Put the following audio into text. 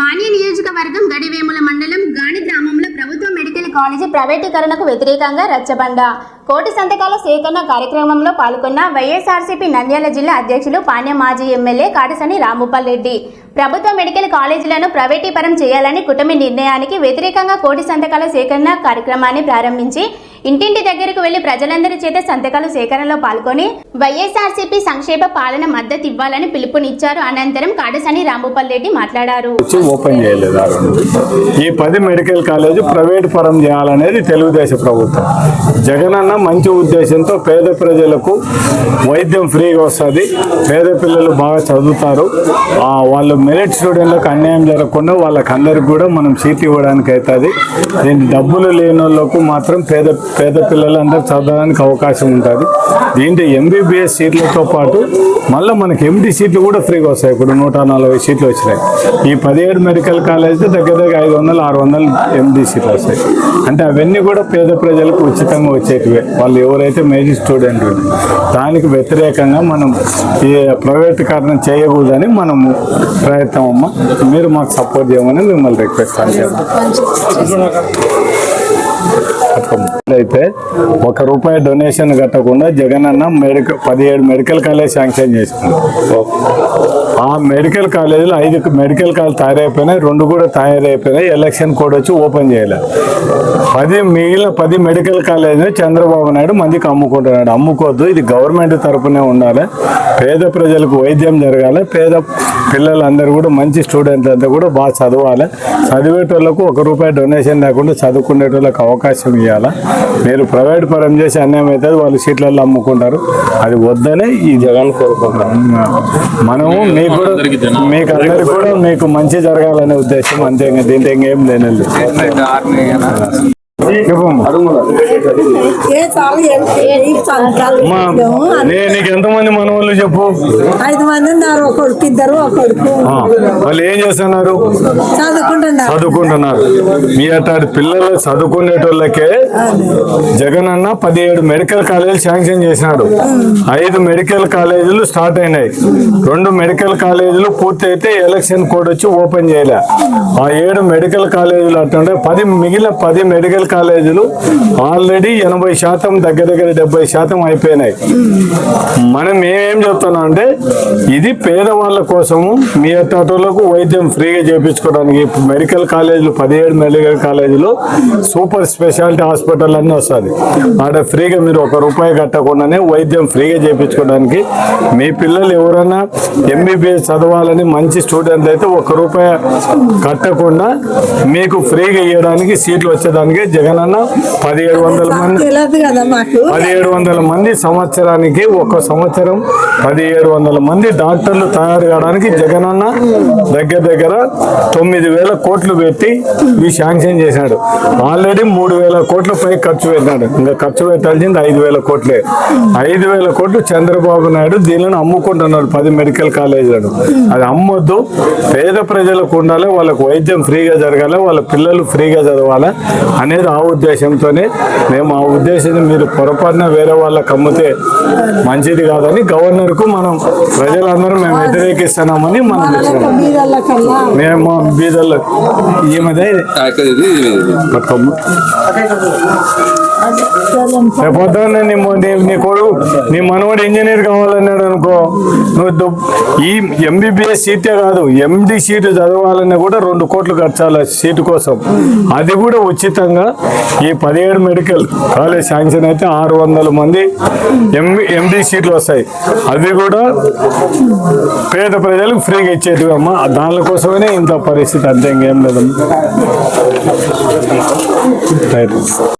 మాన్య నియోజకవర్గం గడివేముల మండలం గాని గ్రామంలో ప్రభుత్వ మెడికల్ కాలేజీ ప్రైవేటీకరణకు వ్యతిరేకంగా రచ్చబండ. కోటి సంతకాల సేకరణ కార్యక్రమంలో పాల్గొన్న వైఎస్ఆర్సీపీ నంద్యాల జిల్లా అధ్యక్షులు పాణ్య మాజీ ఎమ్మెల్యే కాటసని రాంభూపాల్ రెడ్డి. ప్రభుత్వ మెడికల్ కాలేజీలను ప్రైవేటీపరం చేయాలని కుటుంబ నిర్ణయానికి వ్యతిరేకంగా కోటి సంతకాల సేకరణ కార్యక్రమాన్ని ప్రారంభించి ఇంటింటి దగ్గరకు వెళ్ళి ప్రజలందరి చేత సంతకాలు సేకరణలో పాల్గొని వైఎస్ఆర్సీపీ సంక్షేమ పాలన మద్దతు ఇవ్వాలని పిలుపునిచ్చారు. అనంతరం కాడసాని రాంభూపాల్ రెడ్డి మాట్లాడారు. వచ్చి ఓపెన్ చేయలేదు ఈ పది మెడికల్ కాలేజ్ ప్రైవేట్ పరం చేయాలనేది తెలుగుదేశం ప్రభుత్వం. జగనన్న మంచి ఉద్దేశంతో పేద ప్రజలకు వైద్యం ఫ్రీగా వస్తుంది. పేద పిల్లలు బాగా చదువుతారు. వాళ్ళు మెరిట్ స్టూడెంట్లకు అన్యాయం జరగకుండా వాళ్ళకి అందరికి కూడా మనం సీట్ ఇవ్వడానికి అవుతుంది దీని డబ్బులు లేని వాళ్ళకు మాత్రం పేద పేద పిల్లలు అందరూ చదవడానికి అవకాశం ఉంటుంది. దీంట్లో ఎంబీబీఎస్ సీట్లతో పాటు మళ్ళీ మనకి ఎండి సీట్లు కూడా ఫ్రీగా వస్తాయి. ఇప్పుడు నూట నలభై సీట్లు వచ్చినాయి. ఈ పదిహేడు మెడికల్ కాలేజ్ దగ్గర దగ్గర ఐదు వందలు ఆరు వందలు ఎండి సీట్లు వస్తాయి. అంటే అవన్నీ కూడా పేద ప్రజలకు ఉచితంగా వచ్చేటివే. వాళ్ళు ఎవరైతే మేజర్ స్టూడెంట్ దానికి వ్యతిరేకంగా మనం ఈ ప్రైవేటీకరణ చేయకూడదని మనము ప్రయత్నం అమ్మ. మీరు మాకు సపోర్ట్ చేయమని మిమ్మల్ని రిక్వెస్ట్ అయితే ఒక రూపాయి డొనేషన్ కట్టకుండా జగన్ అన్న మెడికల్ పదిహేడు మెడికల్ కాలేజ్ శాంక్షన్ చేసింది ఆ మెడికల్ కాలేజీలో ఐదు మెడికల్ కాలేజ్ తయారైపోయినాయి రెండు కూడా తయారైపోయినాయి ఎలక్షన్ కోడ్ వచ్చి ఓపెన్ చేయలే. పది మిగిలిన పది మెడికల్ కాలేజీని చంద్రబాబు నాయుడు మందికి అమ్ముకుంటున్నాడు. అమ్ముకోవద్దు ఇది గవర్నమెంట్ తరపునే ఉండాలి. పేద ప్రజలకు వైద్యం జరగాలి. పేద పిల్లలందరూ కూడా మంచి స్టూడెంట్ అంతా కూడా బాగా చదవాలి. చదివేటోళ్ళకు ఒక రూపాయి డొనేషన్ లేకుండా చదువుకునేటోళ్ళకి అవకాశం ఇవ్వాలి మీరు ప్రైవేట్ పరం చేసి అన్యాయం అవుతుంది వాళ్ళు సీట్లలో అమ్ముకుంటారు. అది వద్దనే ఈ జగన్ కోరుకుంటారు మనము మీకు కూడా మీకు అందరికి కూడా మీకు మంచి జరగాలనే ఉద్దేశం అంతే ఇంకా దీంట్లో ఇంకేం లేనండి నీకు ఎంతమంది మనవాళ్ళు చెప్పు? ఐదు మంది ఉన్నారు ఒక కొడుకు ఇద్దరు వాళ్ళు ఏం చేస్తున్నారు? చదువుకుంటున్నారు. చదువుకుంటున్నారు. మీ అట్లాంటి పిల్లలు చదువుకునేటోళ్ళకే జగన్ అన్న పదిహేడు మెడికల్ కాలేజీలు శాంక్షన్ చేసినాడు. ఐదు మెడికల్ కాలేజీలు స్టార్ట్ అయినాయి. రెండు మెడికల్ కాలేజీలు పూర్తి అయితే ఎలక్షన్ కోడ్ వచ్చి ఓపెన్ చేయలే. ఆ ఏడు మెడికల్ కాలేజీలు అట్టుంటే పది మిగిలిన పది మెడికల్ కాలేజీలు ఆల్రెడీ ఎనభై శాతం దగ్గర దగ్గర డెబ్బై శాతం అయిపోయినాయి. మనం ఏమేం చెప్తున్నాం అంటే ఇది పేదవాళ్ళ కోసము మీ అట్టోళ్ళకు వైద్యం ఫ్రీగా చేయించుకోవడానికి మెడికల్ కాలేజీలు పదిహేడు మెడికల్ కాలేజీలో సూపర్ స్పెషాలిటీ హాస్పిటల్ అన్నీ వస్తుంది. ఆడ ఫ్రీగా మీరు ఒక రూపాయి కట్టకుండానే వైద్యం ఫ్రీగా చేయించుకోవడానికి మీ పిల్లలు ఎవరైనా ఎంబీబీఎస్ చదవాలని మంచి స్టూడెంట్ అయితే ఒక రూపాయి కట్టకుండా మీకు ఫ్రీగా ఇవ్వడానికి సీట్లు వచ్చేదానికి జగన్ అన్న పదిహేడు వందల మంది పదిహేడు వందల మంది సంవత్సరానికి ఒక సంవత్సరం పదిహేడు వందల మంది డాక్టర్లు తయారు కావడానికి జగనన్న దగ్గర దగ్గర తొమ్మిది వేల కోట్లు పెట్టి ఇవి శాంక్షన్ చేశాడు. ఆల్రెడీ మూడు వేల కోట్ల పై ఖర్చు పెట్టినాడు. ఇంకా ఖర్చు పెట్టాల్సింది ఐదు వేల కోట్లే. ఐదు వేల కోట్లు చంద్రబాబు నాయుడు దీనిని అమ్ముకుంటున్నాడు పది మెడికల్ కాలేజీలను. అది అమ్మొద్దు. పేద ప్రజలకు ఉండాలి వాళ్ళకు వైద్యం ఫ్రీగా జరగాలి వాళ్ళ పిల్లలు ఫ్రీగా చదవాలి అనేది ఆ ఉద్దేశంతోనే మేము ఆ ఉద్దేశాన్ని మీరు పొరపాటున వేరే వాళ్ళకి అమ్మితే మంచిది కాదని గవర్నర్కు మనం ప్రజలందరూ మేము వ్యతిరేకిస్తున్నామని మనం మేము బీదల్లో నీ నీ- కొడుకు నీ మనవడు ఇంజనీర్ కావాలన్నాడు అనుకో నువ్వు ఈ ఎంబీబీఎస్ సీటే కాదు ఎండి సీటు చదవాలన్నా కూడా రెండు కోట్లు ఖర్చాలి సీటు కోసం. అది కూడా ఉచితంగా ఈ పదిహేడు మెడికల్ కాలేజ్ శాంక్షన్ అయితే ఆరు వందల మంది ఎంబీ ఎండి సీట్లు వస్తాయి. అవి కూడా పేద ప్రజలకు ఫ్రీగా ఇచ్చేటివి అమ్మ. దానికోసమే ఇంత పరిస్థితి అంతే ఇంకేం లేదమ్మా.